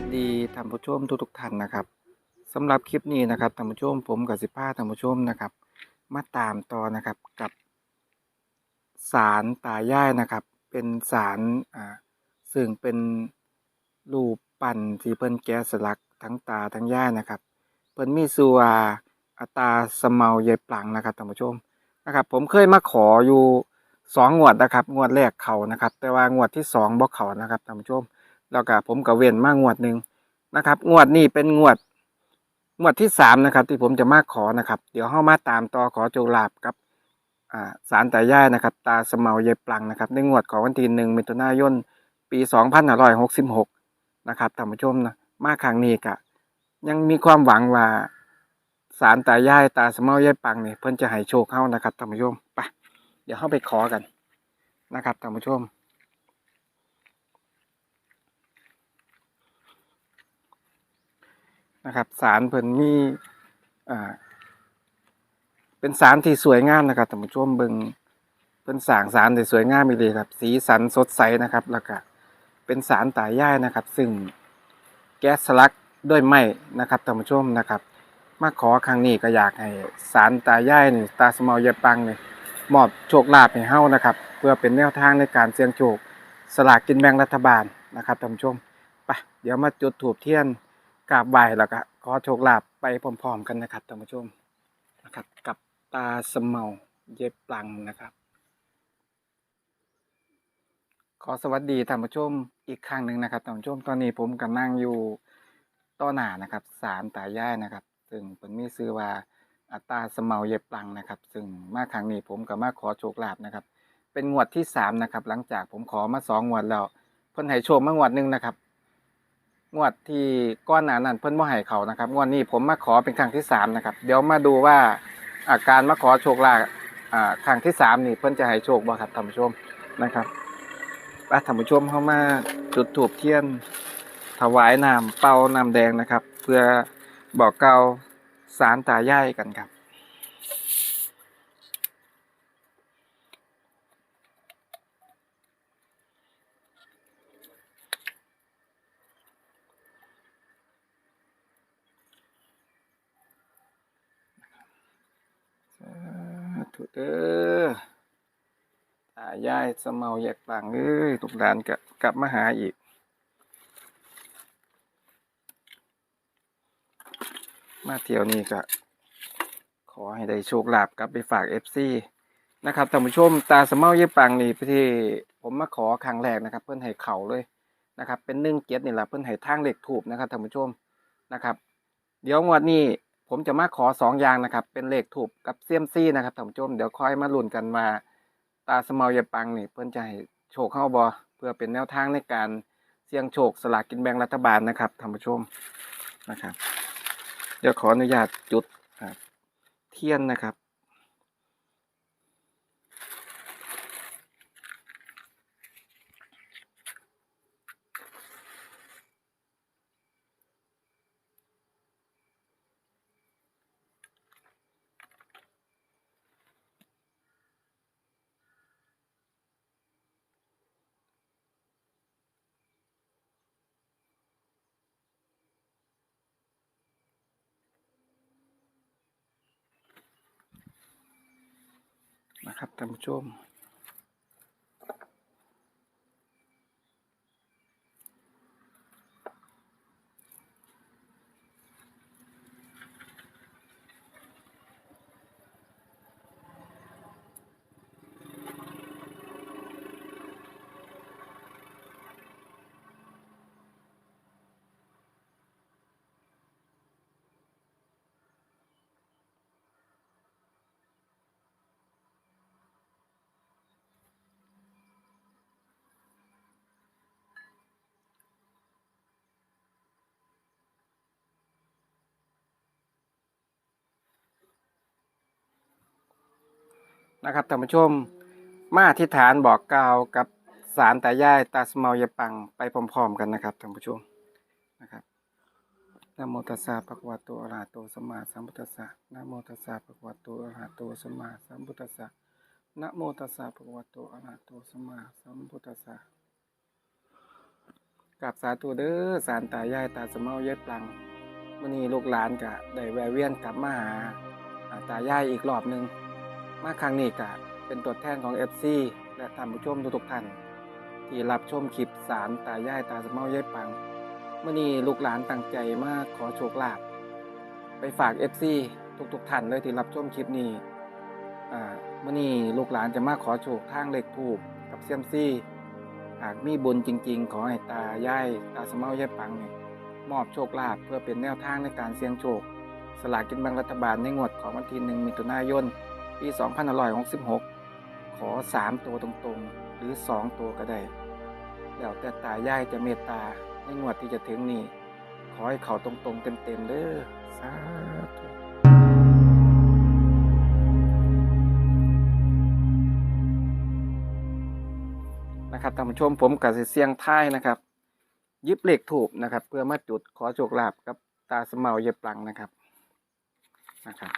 วัสดีท่านผู้ชมทุกทุกท่านนะครับสำหรับคลิปนี้นะครับท่านผู้ชมผมกับสิบ้าท่านผู้ชมนะครับ มาตามต่อนะครับกับสารตายายนะครับ เป็นสารอ่าซึ่งเป็นรูปปั้นที่เพิ่นแกะสลักทั้งตาทั้งย่ายนะครับเพิ่นมีชื่อว่าอัตาสมเมายายปลังนะครับท่านผู้ชมนะครับ ผมเคยมาขออยู่สองงวดนะครับ งวดแรกเขานะครับ แต่ว่างวดที่สองบ่เขานะครับท่านผู้ชม แล้วก็ผมก็เว้นมางวดหนึ่งนะครับ งวดนี้เป็นงวด งวดที่สามนะครับ ที่ผมจะมาขอนะครับ เดี๋ยวเข้ามาตามต่อขอโจลาบกับอ่าสารตาย่ายนะครับ ตาสมเมาเยายปลังนะครับ ในงวดของวันที่หนึ่งมิถุนายนปีสองพันห้าร้อยหกสิบหกนะครับท่านผู้ชมนะมาครั้งนี้กะยังมีความหวังว่าสารตายายตาสมเมาเยายปังเนี่ยเพิ่นจะให้โชคเข้านะครับท่านผู้ชมไปเดี๋ยวเข้าไปขอกันนะครับท่านผู้ชม นะครับสารเพิ่นมีอ่าเป็นสารที่สวยงามนะครับท่านผู้ชมเบิ่งเพิ่นสร้างสารที่สวยงามอีหลีครับ สีสันสดใสนะครับ แล้วก็เป็นสารตายายนะครับ ซึ่งแก๊สสลักด้วยไม้นะครับท่านผู้ชมนะครับ มาขอครั้งนี้ก็อยากให้สารตายายนี่ตาสมอเยายปังนี่มอบโชคลาภให้เฮานะครับ เพื่อเป็นแนวทางในการเสี่ยงโชคสลากกินแบ่งรัฐบาลนะครับท่านผู้ชมไปเดี๋ยวมาจุดถูปเทียน กราบไหว้แล้วก็ขอโชคลาภไปพร้อมๆกันนะครับท่านผู้ชมนะครับกับตาสมเมาเย็บปลังนะครับ ขอสวัสดีท่านผู้ชมอีกครั้งหนึ่งนะครับท่านผู้ชมตอนนี้ผมกำลังอยู่ต้อหนานะครับศาลตายายนะครับ ซึ่งเป็นมีชื่อว่าอัตตาสมเมาเย็บปลังนะครับ ซึ่งมาครั้งนี้ผมก็มาขอโชคลาภนะครับ เป็นงวดที่สามนะครับ หลังจากผมขอมาสองงวดแล้วเพิ่นให้โชคมางวดหนึ่งนะครับ งวดที่ก้อนหนานั้นเพิ่นบ่ให้เขานะครับ งวดนี้ผมมาขอเป็นครั้งที่สามนะครับ เดี๋ยวมาดูว่าอาการมาขอโชคลาภอ่าครั้งที่สามนี่เพิ่นจะให้โชคบ่ครับท่านผู้ชมนะครับไปท่านผู้ชมเข้ามาจุดถูปเทียน ถวายน้ำเป่าน้ำแดงนะครับ เพื่อบอกเกล่าวสารตายายกันครับ ส เด้อตายายสเมาแยกปังเอ้ยทุกหลานกะกลับมาหาอีก มาเที่ยวนี้ก็ขอให้ได้โชคลาภกลับไปฝากเอฟซีนะครับท่านผู้ชมตาสเมาเยปังนี่ที่ผมมาขอครั้งแรกนะครับ เพื่อนให้เข่าเลยนะครับ เป็นหนึ่งเกียรตินี่แหละเพื่อนให้ทางเหล็กถูกนะครับท่านผู้ชมนะครับ เดี๋ยวงวดนี้ ผมจะมาขอสองอย่างนะครับ เป็นเลขถูกกับเซียมซี่นะครับท่านผู้ชมเดี๋ยวคอยมาลุ้นกันว่าตาสมอลยาปังนี่เพื่อนจะให้โชคเข้าบอเพื่อเป็นแนวทางในการเสี่ยงโชคสลากกินแบ่งรัฐบาลนะครับท่านผู้ชมนะครับ เดี๋ยวขออนุญาตจุดเทียนนะครับ นะครับท่านผู้ชม นะครับท่านผู้ชมมาอธิษฐานบอกกล่าวกับสารตายายตาสมอลยปังไปพร้อมๆกันนะครับท่านผู้ชมนะครับนะโมตัสสะภะคะวะโตอะระหะโตสัมมาสัมพุทธัสสะนะโมตัสสะภะคะวะโตอะระหะโตสัมมาสัมพุทธัสสะนะโมตัสสะภะคะวะโตอะระหะโตสัมมาสัมพุทธัสสะกับสาธุเด้อสารตายายตาสมเมายายปังมื่อนี้ลูกหลานกะได้แวะเวียนกลับมาหาอ่าตายายอีกรอบหนึ่ง มาครั้งนี้กะเป็นตัวแทนของ FC และท่านผู้ชมทุกๆท่านที่รับชมคลิปสารตายายตาสมเมายายปังเมื่อนี้ลูกหลานตั้งใจมาขอโชคลาภไปฝาก FC ทุกๆท่านเลยที่รับชมคลิปนี้อ่ามื่อนี้ลูกหลานจะมาขอโชคทางเหลขทูบกับเซียมซี่หากมีบุญจริง ๆ ขอให้ตายายตาสมเมายายปังเนี่ยมอบโชคลาภเพื่อเป็นแนวทางในการเสี่ยงโชค สลากกินแบ่งรัฐบาลในงวดของวันที่หนึ่งมิถุนายน ปี 2566 ขอ 3 ตัวตรงๆ หรือ 2 ตัวก็ได้ แล้วแต่ตายายจะเมตตาในงวดที่จะถึงนี้ขอให้เขาตรงๆ เต็มๆเด้อสาธุนะครับท่านผู้ชมผมกับเสียงท้ายนะครับ ยิบเหล็กถูกนะครับ เพื่อมาจุดขอโชคลาภกับตาสมเมาเย็บปลังนะครับนะครับ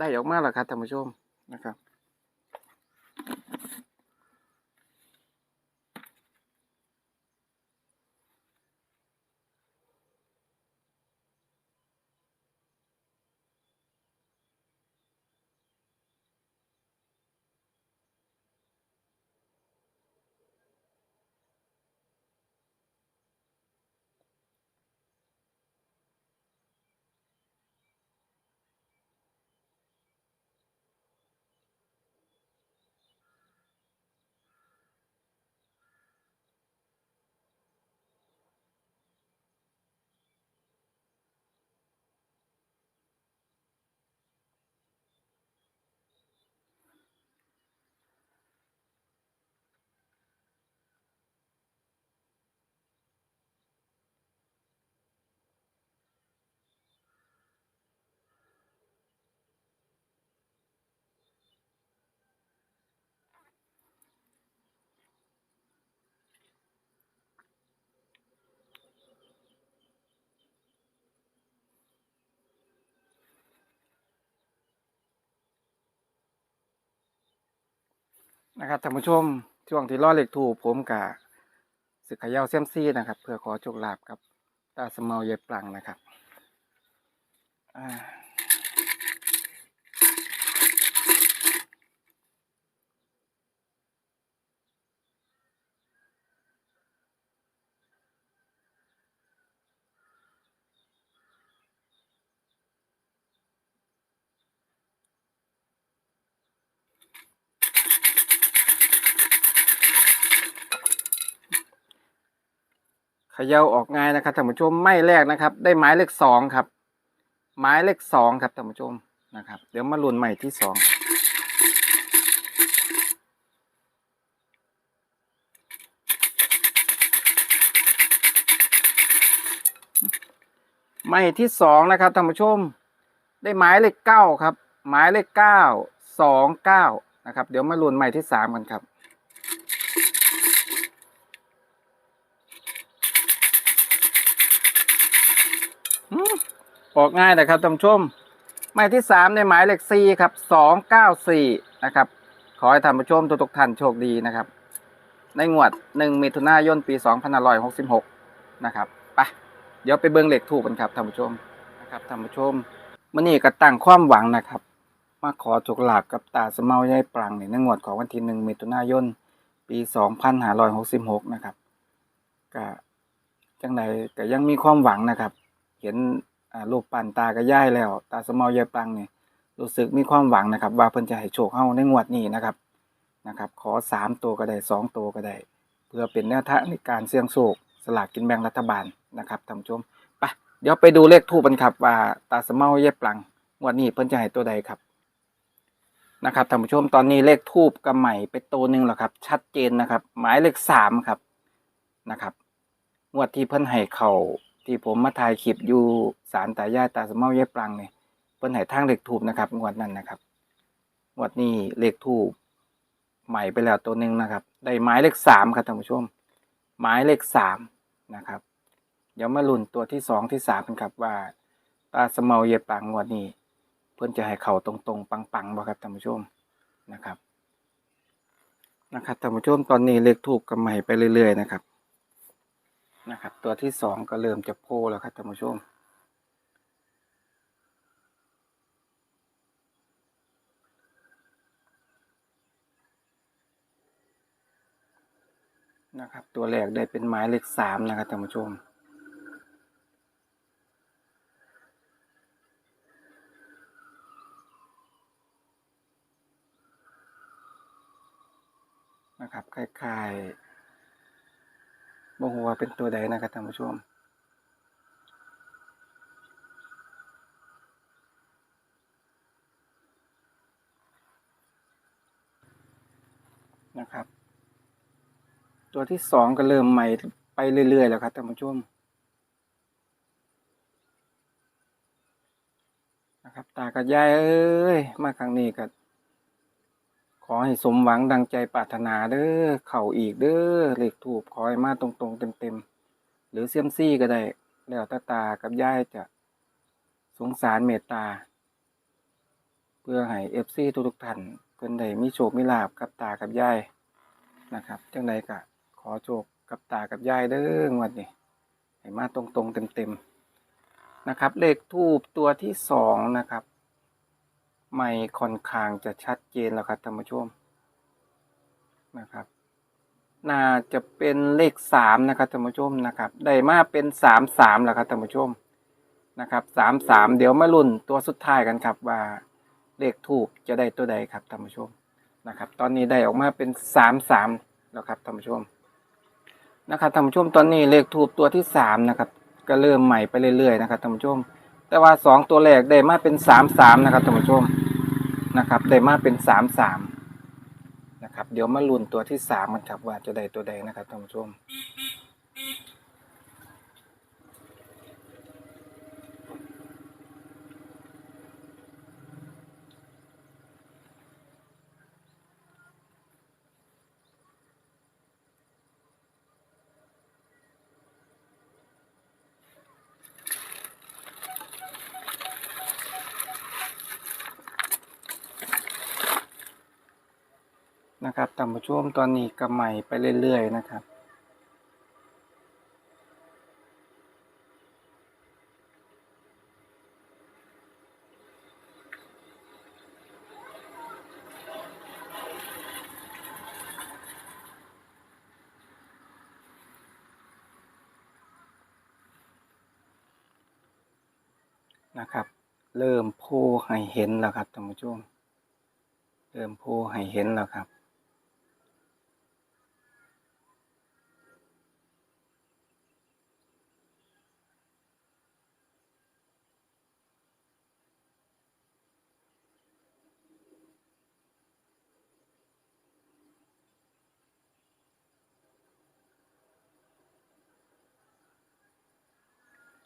ได้ออกมาแล้วครับท่านผู้ชมนะครับ นะครับท่านผู้ชมช่วงที่ล่อเหล็กถูกผมกับสึกเขย่าเซียมซี่นะครับ เพื่อขอโชคลาภกับตาสมเอาเย็บปลังนะครับอ่า ย่าออกง่ายนะครับท่านผู้ชมไม่แรกนะครับ ได้หมายเลขสองครับหมายเลขสองครับท่านผู้ชมนะครับ เดี๋ยวมาลุ้นใหม่ที่สองใหม่ที่สองนะครับท่านผู้ชม ได้หมายเลขเก้าครับหมายเลขเก้าสองเก้านะครับ เดี๋ยวมาลุ้นใหม่ที่สามกันครับ ออกง่ายนะครับท่านผู้ชมหมายที่สามในหมายเลขสี่ครับสองเก้าสี่นะครับ ขอให้ท่านผู้ชมทุกท่านโชคดีนะครับ ในงวดหนึ่งมิถุนายนปีสองพันหร้อยหกสิบหกนะครับไปเดี๋ยวไปเบิ้งเลขถูกกันครับท่านผู้ชมนะครับท่านผู้ชมมื่อนี้ก็ตั้งความหวังนะครับ มาขอโชคลาภกับตาสมเมายายปรังในงวดของวันที่หนึ่งมิถุนายนปีสองพันห้าร้อยหกสิบหกนะครับก็จังใดก็ยังมีความหวังนะครับ เห็นรูปปั้นตากับย่ายแล้ว ตาสมอยายปังเนี่ยรู้สึกมีความหวังนะครับ ว่าเพิ่นจะให้โชคเฮาในงวดนี้นะครับนะครับ ขอสามตัวก็ได้สองตัวก็ได้ เพื่อเป็นแนวทางในการเสี่ยงโชคสลากกินแบ่งรัฐบาลนะครับท่านผู้ชมไปเดี๋ยวไปดูเลขทูปกันครับว่าตาสมอยายปังงวดนี้เพิ่นจะให้ตัวใดครับนะครับท่านผู้ชมตอนนี้เลขทูบกับใหม่ไปตัวหนึ่งแล้วครับ ชัดเจนนะครับ หมายเลขสามครับนะครับงวดที่เพิ่นให้เขา ที่ผมมาถ่ายคลิปอยู่สารตายายตาสมเมาเย็บปลังเนี่ยเพิ่นให้ทางเหลขทูบนะครับงวดนั้นนะครับงวดนี้เหลขทูบใหม่ไปแล้วตัวหนึ่งนะครับ ได้หมายเลขสามครับท่านผู้ชมหมายเลขสามนะครับ เดี๋ยวมาลุ้นตัวที่สองที่สามกันครับว่าตาสมเมาเย็บปางงวดนี้ เพื่อนจะให้เข่าตรงๆ ปังๆบ่ครับท่านผู้ชมนะครับนะครับท่านผู้ชมตอนนี้เลขทูบกับใหม่ไปเรื่อยๆนะครับ นะครับ ตัวที่สองก็เริ่มจะโผล่แล้วครับท่านผู้ชมนะครับ ตัวแรกได้เป็นหมายเลขสามนะครับท่านผู้ชมนะครับคล้ายๆ บ่ฮู้ว่าเป็นตัวใดนะครับท่านผู้ชมนะครับ ตัวที่สองก็เริ่มใหม่ไปเรื่อย ๆ แล้วครับท่านผู้ชมนะครับ ตากับยายเอ้ย มาครั้งนี้ก็ข อให้สมหวังดังใจปรารถนาเด้อ เข่าอีกเด้อเหลขถูกขอให้มาตรงๆเต็มๆ หรือเซียมซี่ก็ได้ แล้วตาตากับยายจะสงสารเมตตา เพื่อให้เอฟซีทุกๆท่านเพิ่นได้มีโชคมีลาบกับตากับยายนะครับจังใดก็ขอโชคกับตากับยายเด้องวดนี้ให้มาตรงๆเต็มๆนะครับ เลขทูบตัวที่สองนะครับ ไม่ค่อนข้างจะชัดเจนแล้วครับท่านผู้ชมนะครับ น่าจะเป็นเลขสามนะครับท่านผู้ชมนะครับ ได้มาเป็นสามสามแล้วครับท่านผู้ชมนะครับสามสามเดี๋ยวมาลุ้นตัวสุดท้ายกันครับว่าเลขทูบจะได้ตัวใดครับท่านผู้ชมนะครับ ตอนนี้ได้ออกมาเป็นสามสามแล้วครับท่านผู้ชมนะครับท่านผู้ชมตอนนี้เลขทูบตัวที่สามนะครับ ก็เริ่มใหม่ไปเรื่อยๆนะครับท่านผู้ชมแต่ว่าสองตัวแรกได้มาเป็นสามสามนะครับท่านผู้ชม นะครับได้มาเป็นสามสามนะครับ เดี๋ยวมาลุ้นตัวที่สามกันครับว่าจะได้ตัวใดนะครับท่านผู้ชม นะครับท่าน ผู้ชมตอนนี้ก็ใหม่ไปเรื่อยๆนะครับ นะครับ เริ่มโพให้เห็นแล้วครับท่านผู้ชมเริ่มโพให้เห็นแล้วครับ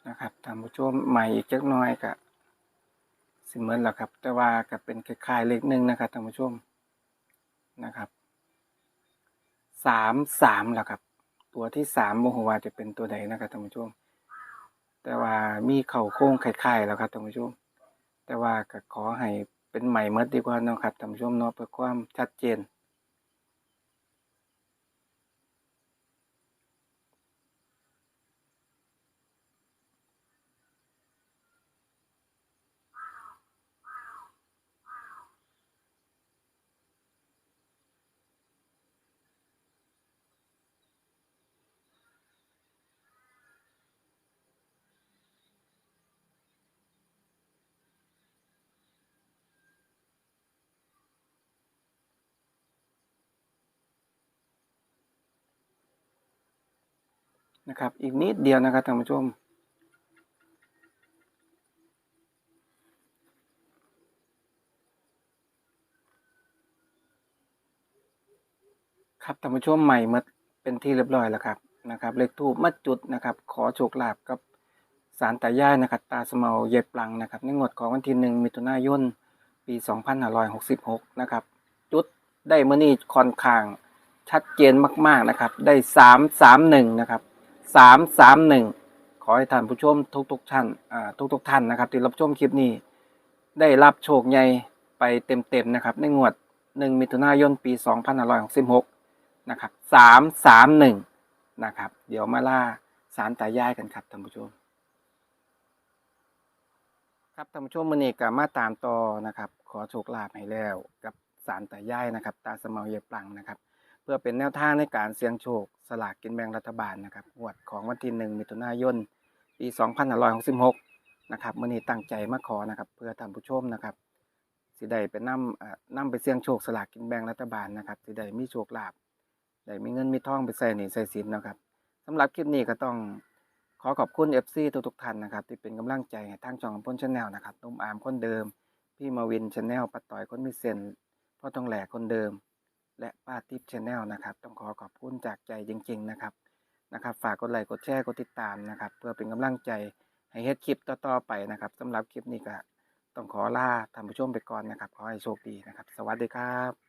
นะครับท่านผู้ชมใหม่อีกจักน้อยก็สิเหมือนแล้วครับ แต่ว่าก็เป็นคล้ายๆเลขหนึ่งนะครับท่านผู้ชมนะครับสามสามแล้วครับ ตัวที่สามโมโหว่าจะเป็นตัวใดนะครับท่านผู้ชม แต่ว่ามีเข่าโค้งคล้ายๆแล้วครับท่านผู้ชม แต่ว่าก็ขอให้เป็นใหม่เมดดีกว่านะครับท่านผู้ชมเนาะเพื่อความชัดเจน นะครับ อีกนิดเดียวนะครับท่านผู้ชม ครับท่านผู้ชมใหม่มาเป็นที่เรียบร้อยแล้วครับนะครับ เลขทูบมัดจุดนะครับ ขอโชคลาภกับสารตาย่ายนะครับ ตาสมเมาเย็บปลังนะครับในงวดของวันที่หนึ่งมิถุนายนปี 2566 นะครับ จุดได้มื่อนี้ค่อนข้างชัดเจนมาก ๆ นะครับ ได้สามสามหนึ่งนะครับ สามสามหนึ่งขอให้ท่านผู้ชมทุกทุกๆท่านอ่าทุกทุกๆท่านนะครับ ที่รับชมคลิปนี้ ได้รับโชคใหญ่ไปเต็มๆนะครับ ในงวดหนึ่งมิถุนายนปีสองพันห้าร้อยหกสิบหกนะครับสามสามหนึ่งนะครับ เดี๋ยวมาล่าสารตายายกันครับท่านผู้ชม ครับท่านผู้ชมมือนี้ก็มาตามต่อนะครับ ขอโชคลาภให้แล้วกับสารตายายนะครับ ตาสมเมาเยปลังนะครับ เพื่อเป็นแนวทางในการเสี่ยงโชคสลากกินแบ่งรัฐบาลนะครับงวดของวันที่หนึ่งมิถุนายนปี2566นะครับมื่อนี้ตั้งใจมาขอนะครับ เพื่อท่านผู้ชมนะครับสิได้ไปนำเอ่อนำไปเสี่ยงโชคสลากกินแบ่งรัฐบาลนะครับสิได้มีโชคลาภได้มีเงินมีทองไปใส่หนี้ใส่สินนะครับสำหรับคลิปนี้ก็ต้องขอขอบคุณ FC ทุกทุกท่านนะครับ ที่เป็นกำลังใจให้ทางช่องพ้นชาแนลนะครับนุ่มอามคนเดิม พี่มาวินชาแนลปัดต่อยคนมีเซนพ่อทองแหลกคนเดิม และป้าทิพย์ชาแนลนะครับ ต้องขอขอบคุณจากใจจริง ๆ นะครับนะครับ ฝากกดไลค์กดแชร์กดติดตามนะครับ เพื่อเป็นกำลังใจให้เฮ็ดคลิปต่อๆไปนะครับสำหรับคลิปนี้ก็ต้องขอลาท่านผู้ชมไปก่อนนะครับ ขอให้โชคดีนะครับ สวัสดีครับ